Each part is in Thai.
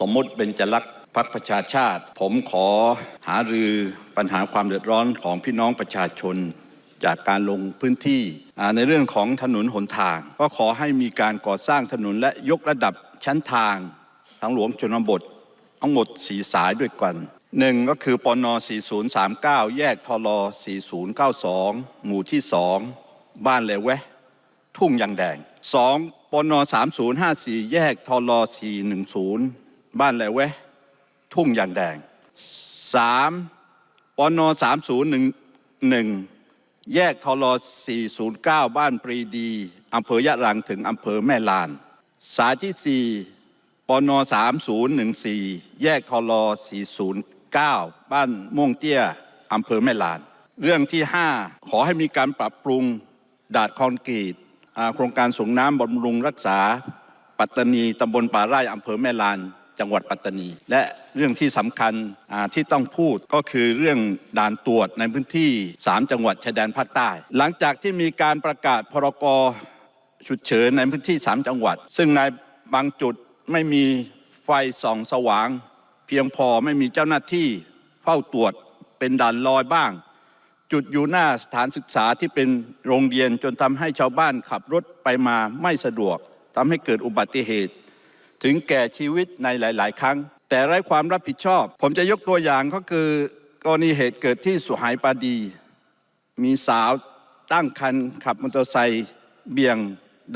สมมุติเบญจลักษณ์พักประชาชาติ ผมขอหารือปัญหาความเดือดร้อนของพี่น้องประชาชน จากการลงพื้นที่ในเรื่องของถนนหนทาง ก็ขอให้มีการก่อสร้างถนนและยกระดับชั้นทางทางหลวงชนบท ทั้งหมด4สายด้วยกันหนึ่งก็คือปน4039 แยกทล4092 หมู่ที่ 2 บ้านเลวแวะ ทุ่งยางแดง 2. ปน3054 แยกทล410 บ้านแหลแวทุ่งยางแดง 3. ปน3011 แยกทล409 บ้านปรีดีอำเภอยะรังถึงอำเภอแม่ลาน สายที่ 4ปน3014 แยกทล409 บ้านม่วงเตี้ยอำเภอแม่ลาน เรื่องที่ 5 ขอให้มีการปรับปรุงดาดคอนกรีตโครงการส่งน้ำบำรุงรักษา ปัตตานีตำบลป่าไร่อำเภอแม่ลาน จังหวัดปัตตานี และเรื่องที่สำคัญที่ต้องพูดก็คือเรื่องด่านตรวจในพื้นที่ 3 จังหวัดชายแดนภาคใต้ หลังจากที่มีการประกาศพรกฉุกเฉินในพื้นที่ 3 จังหวัด ซึ่งในบางจุดไม่มีไฟส่องสว่าง เพียงพอไม่มีเจ้าหน้าที่เฝ้าตรวจเป็นด่านลอยบ้าง จุดอยู่หน้าสถานศึกษาที่เป็นโรงเรียนจนทำให้ชาวบ้านขับรถไปมาไม่สะดวกทำให้เกิดอุบัติเหตุ ถึงแก่ชีวิตในหลาย ๆ ครั้ง แต่ไร้ความรับผิดชอบ ผมจะยกตัวอย่างก็คือกรณีเหตุเกิดที่สุไหปาดี มีสาวตั้งคันขับมอเตอร์ไซค์เบี่ยง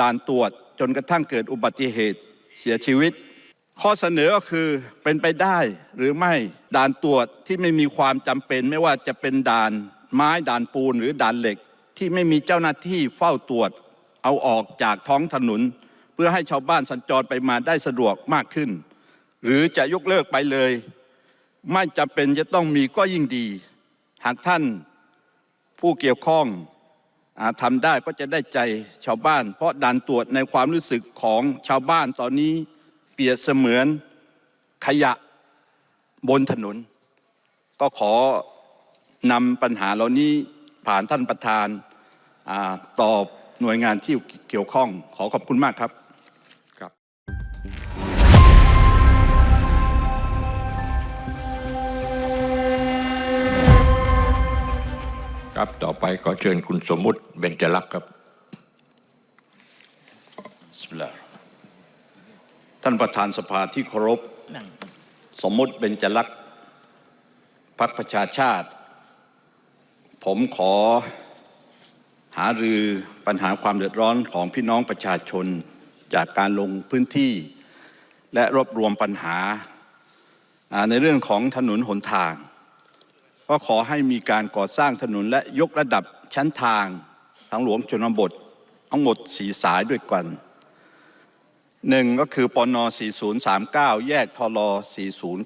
ด่านตรวจ จนกระทั่งเกิดอุบัติเหตุเสียชีวิต ข้อเสนอก็คือเป็นไปได้หรือไม่ด่านตรวจที่ไม่มีความจำเป็นไม่ว่าจะเป็นด่านไม้ด่านปูนหรือด่านเหล็ก ที่ไม่มีเจ้าหน้าที่เฝ้าตรวจ เอาออกจากท้องถนน พื่อให้ชาวบ้านสัญจรไปมาได้สะดวกมากขึ้น หรือจะยกเลิกไปเลย ไม่จำเป็นจะต้องมีก็ยิ่งดี หากท่านผู้เกี่ยวข้องอทำได้ก็จะได้ใจชาวบ้าน เพราะด่านตรวจในความรู้สึกของชาวบ้านตอนนี้เปรียบเสมือนขยะบนถนน ก็ขอนำปัญหาเหล่านี้ผ่านท่านประธานอตอบหน่วยงานที่เกี่ยวข้องขอขอบคุณมากครับ ครับ ต่อไปขอเชิญคุณสมมุติเบญจลักษ์ครับสมิลาท่านประธานสภาที่เคารพ สมมุติเบญจลักษ์พักประชาชาติ ผมขอหารือปัญหาความเดือดร้อนของพี่น้องประชาชน จากการลงพื้นที่ และรวบรวมปัญหาในเรื่องของถนนหนทาง ก็ขอให้มีการก่อสร้างถนนและยกระดับชั้นทางทางหลวงชนบททั้งหมดสีสายด้วยกันหนึ่งก็คือปน4039 แยกทล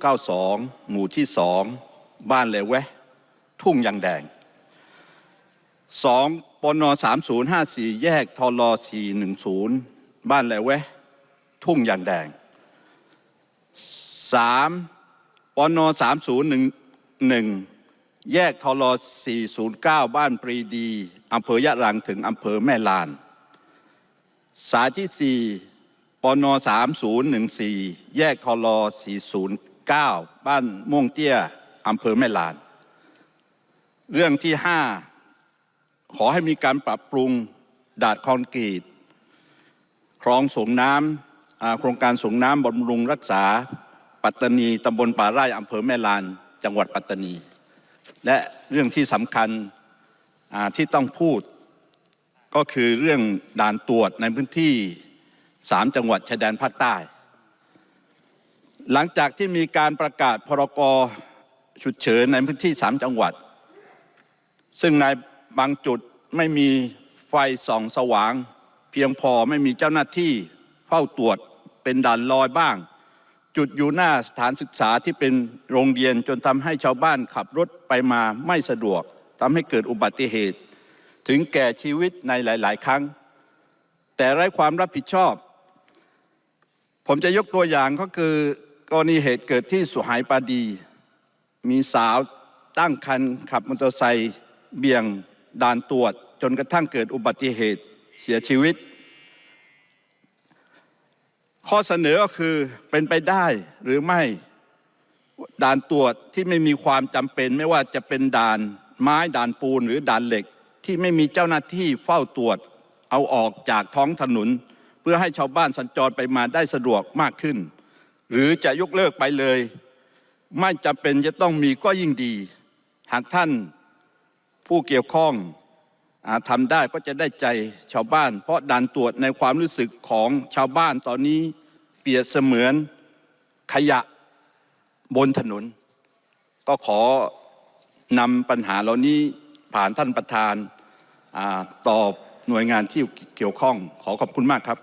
4092 หมู่ที่2บ้านเลวแวะทุ่งยางแดง 2. ปน3054 แยกทล410 บ้านเลวแวะทุ่งยางแดง 3. ปน3011 แยกทล409 บ้านปรีดีอำเภอยะรังถึงอำเภอแม่ลาน สายที่ 4ปน3014 แยกทล409 บ้านม่วงเตี้ยอำเภอแม่ลาน เรื่องที่ 5 ขอให้มีการปรับปรุงดาดคอนกรีตคลองส่งน้ำโครงการส่งน้ำบำรุงรักษา ปัตตานีตำบลป่าไร่อำเภอแม่ลาน จังหวัดปัตตานี และเรื่องที่สำคัญที่ต้องพูด ก็คือเรื่องด่านตรวจในพื้นที่3จังหวัดชายแดนภาคใต้ หลังจากที่มีการประกาศพรกฉุกเฉินในพื้นที่3จังหวัด ซึ่งในบางจุดไม่มีไฟส่องสว่าง เพียงพอไม่มีเจ้าหน้าที่เฝ้าตรวจเป็นด่านลอยบ้าง จุดอยู่หน้าสถานศึกษาที่เป็นโรงเรียนจนทำให้ชาวบ้านขับรถไปมาไม่สะดวกทำให้เกิดอุบัติเหตุ ถึงแก่ชีวิตในหลาย ๆ ครั้ง แต่ไร้ความรับผิดชอบ ผมจะยกตัวอย่างก็คือกรณีเหตุเกิดที่สุไหปาดี มีสาวตั้งคันขับมอเตอร์ไซค์เบี่ยงด่านตรวจ จนกระทั่งเกิดอุบัติเหตุเสียชีวิต ข้อเสนอก็คือเป็นไปได้หรือไม่ด่านตรวจที่ไม่มีความจำเป็น ไม่ว่าจะเป็นด่านไม้ด่านปูนหรือด่านเหล็ก ที่ไม่มีเจ้าหน้าที่เฝ้าตรวจ เอาออกจากท้องถนน เพื่อให้ชาวบ้านสัญจรไปมาได้สะดวกมากขึ้น หรือจะยกเลิกไปเลย ไม่จำเป็นจะต้องมีก็ยิ่งดี หากท่านผู้เกี่ยวข้อง อาทำได้ก็จะได้ใจชาวบ้าน เพราะด่านตรวจในความรู้สึกของชาวบ้านตอนนี้เปรียบเสมือนขยะบนถนน ก็ขอนำปัญหาเหล่านี้ผ่านท่านประธานอตอบหน่วยงานที่เกี่ยวข้องขอขอบคุณมากครับ